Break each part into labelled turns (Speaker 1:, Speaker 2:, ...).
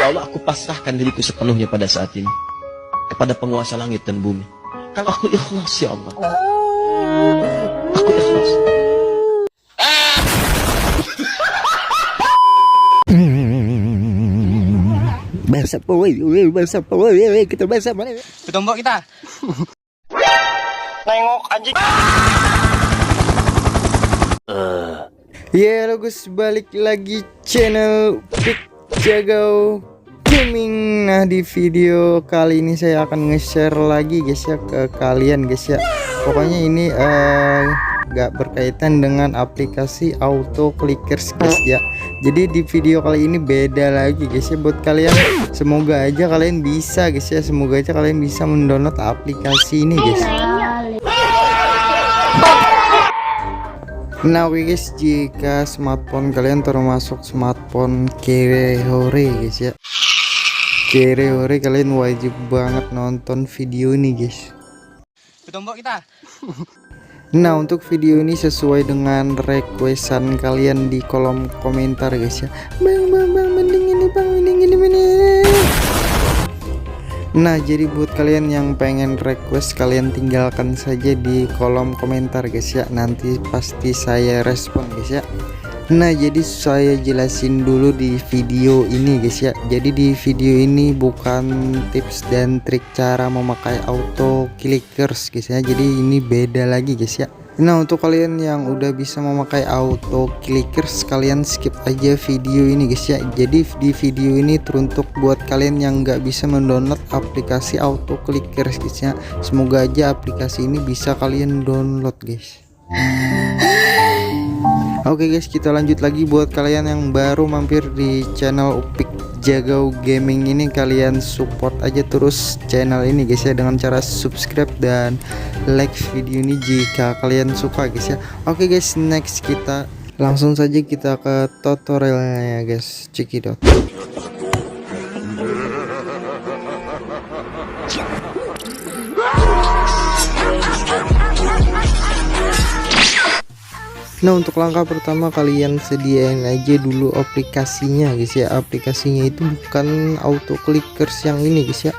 Speaker 1: Ya Allah, aku pasrahkan diriku sepenuhnya pada saat ini kepada penguasa langit dan bumi. Kalau aku ikhlas ya Allah. Aku ikhlas.
Speaker 2: Bahasa? Woi, Bahasa woi? Woi, Kita bahasa mana?
Speaker 3: Ketombok kita.
Speaker 1: Nengok anjing.
Speaker 2: Ya, halo guys, balik lagi channel Pik Jagau Gaming. Nah, di video kali ini saya akan nge-share lagi guys ya ke kalian guys ya. Pokoknya ini nggak berkaitan dengan aplikasi auto clickers guys ya. Jadi di video kali ini beda lagi guys ya buat kalian. Semoga aja kalian bisa guys ya. Semoga aja kalian bisa mendownload aplikasi ini guys. Nah oke guys jika smartphone kalian termasuk smartphone Kerehore guys ya. Kerehore kalian wajib banget nonton video ini guys.
Speaker 3: Ketombok kita.
Speaker 2: Nah untuk video ini sesuai dengan requestan kalian di kolom komentar guys ya. Bang bang bang Nah jadi buat kalian yang pengen request kalian tinggalkan saja di kolom komentar guys ya. Nanti pasti saya respon guys ya Nah jadi saya jelasin dulu di video ini guys ya. Jadi di video ini bukan tips dan trik cara memakai auto clickers guys ya. Jadi ini beda lagi guys ya. Nah untuk kalian yang udah bisa memakai auto clickers kalian skip aja video ini guys ya. Jadi di video ini teruntuk buat kalian yang nggak bisa mendownload aplikasi auto clickers guys ya. Semoga aja aplikasi ini bisa kalian download guys Oke guys kita lanjut lagi buat kalian yang baru mampir di channel Upik Jagau Gaming ini. Kalian support aja terus channel ini guys ya dengan cara subscribe dan like video ini jika kalian suka guys ya. Oke guys next kita langsung saja kita ke tutorialnya ya guys cekidot Nah untuk langkah pertama kalian sediain aja dulu aplikasinya guys ya. Aplikasinya itu bukan auto clickers yang ini guys ya.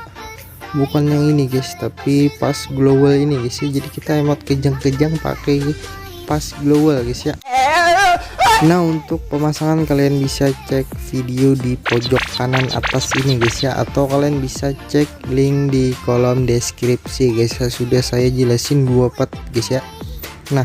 Speaker 2: Bukan yang ini guys tapi pas global ini guys ya. Jadi kita emot kejang-kejang pakai pas global guys ya. Nah untuk pemasangan kalian bisa cek video di pojok kanan atas ini guys ya. Atau kalian bisa cek link di kolom deskripsi guys ya. Sudah saya jelasin dua part guys ya. Nah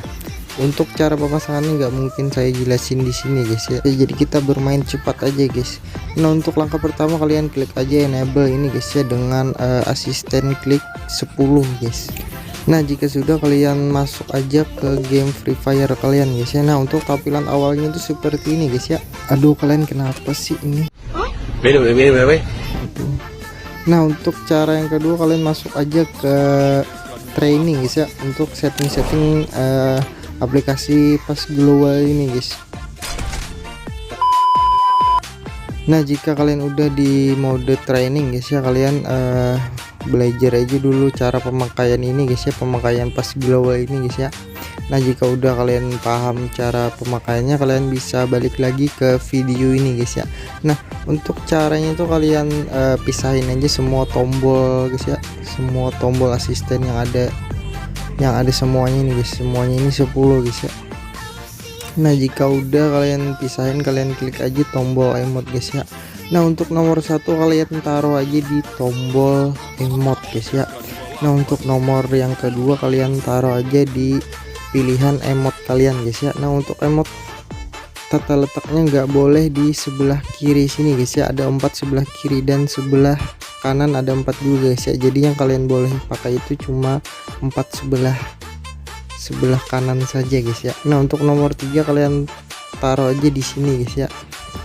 Speaker 2: untuk cara pemasangannya nggak mungkin saya jelasin di sini guys ya. Jadi kita bermain cepat aja guys. Nah untuk langkah pertama kalian klik aja enable ini guys ya dengan uh, asisten klik 10 guys. Nah jika sudah kalian masuk aja ke game free fire kalian guys ya. Nah untuk tampilan awalnya itu seperti ini guys ya. Aduh kalian kenapa sih ini?
Speaker 1: Beda, beda, beda.
Speaker 2: Nah untuk cara yang kedua kalian masuk aja ke training guys ya. Untuk setting-setting eh, aplikasi pas global ini guys. Nah jika kalian udah di mode training guys ya kalian eh, belajar aja dulu cara pemakaian ini guys ya pemakaian pas global ini guys ya. Nah jika udah kalian paham cara pemakaiannya kalian bisa balik lagi ke video ini guys ya. Nah untuk caranya itu kalian eh, pisahin aja semua tombol guys ya. Semua tombol asisten yang ada yang ada semuanya ini guys. Semuanya ini 10 guys ya. Nah jika udah kalian pisahin kalian klik aja tombol emot guys ya. Nah untuk nomor satu kalian taruh aja di tombol emot guys ya. Nah untuk nomor yang kedua kalian taruh aja di pilihan emot kalian guys ya. Nah untuk emot tata letaknya nggak boleh di sebelah kiri sini guys ya. Ada empat sebelah kiri dan sebelah kanan ada empat juga guys ya. Jadi yang kalian boleh pakai itu cuma empat sebelah sebelah kanan saja guys ya. Nah untuk nomor tiga kalian taruh aja di sini guys ya.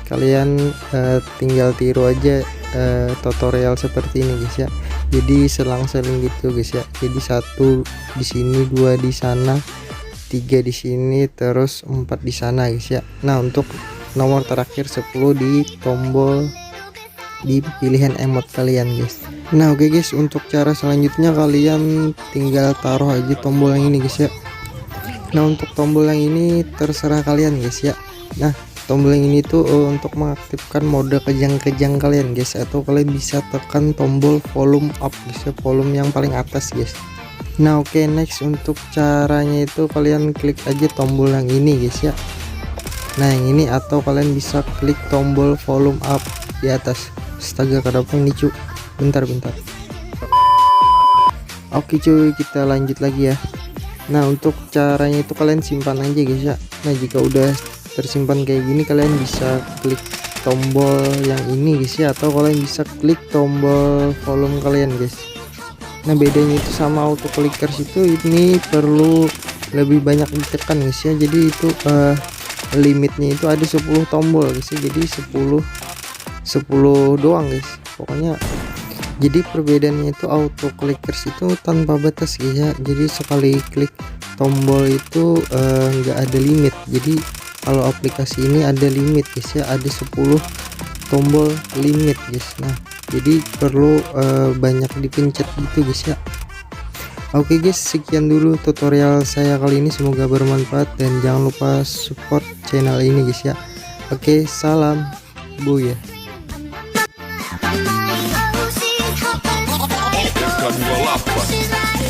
Speaker 2: Kalian eh, tinggal tiru aja eh, tutorial seperti ini guys ya. Jadi selang-seling gitu guys ya. Jadi satu di sini dua di sana tiga di sini terus empat di sana guys ya. Nah untuk nomor terakhir 10 di tombol di pilihan emot kalian guys. Nah oke okay guys untuk cara selanjutnya kalian tinggal taruh aja tombol yang ini guys ya. Nah untuk tombol yang ini terserah kalian guys ya. Nah tombol yang ini tuh eh, untuk mengaktifkan mode kejang-kejang kalian guys atau kalian bisa tekan tombol volume up guys ya volume yang paling atas guys. Nah oke next untuk caranya itu kalian klik aja tombol yang ini guys ya. Nah yang ini atau kalian bisa klik tombol volume up di atas astaga kenapa ini cu. Bentar bentar. Oke cuy kita lanjut lagi ya. Nah untuk caranya itu kalian simpan aja guys ya. Nah jika udah tersimpan kayak gini kalian bisa klik tombol yang ini guys ya. Atau kalian bisa klik tombol volume kalian guys. Nah bedanya itu sama auto clickers itu ini perlu lebih banyak ditekan guys ya. Jadi itu eh, limitnya itu ada 10 tombol guys ya. Jadi 10 10 doang guys. Pokoknya jadi perbedaannya itu auto clickers itu tanpa batas guys ya. Jadi sekali klik tombol itu eh, nggak ada limit. Jadi kalau aplikasi ini ada limit guys ya. Ada 10 tombol limit guys. Nah jadi perlu eh, banyak dipencet gitu guys ya. Oke guys sekian dulu tutorial saya kali ini. Semoga bermanfaat dan jangan lupa support channel ini guys ya. Oke salam buya
Speaker 4: up. We mad.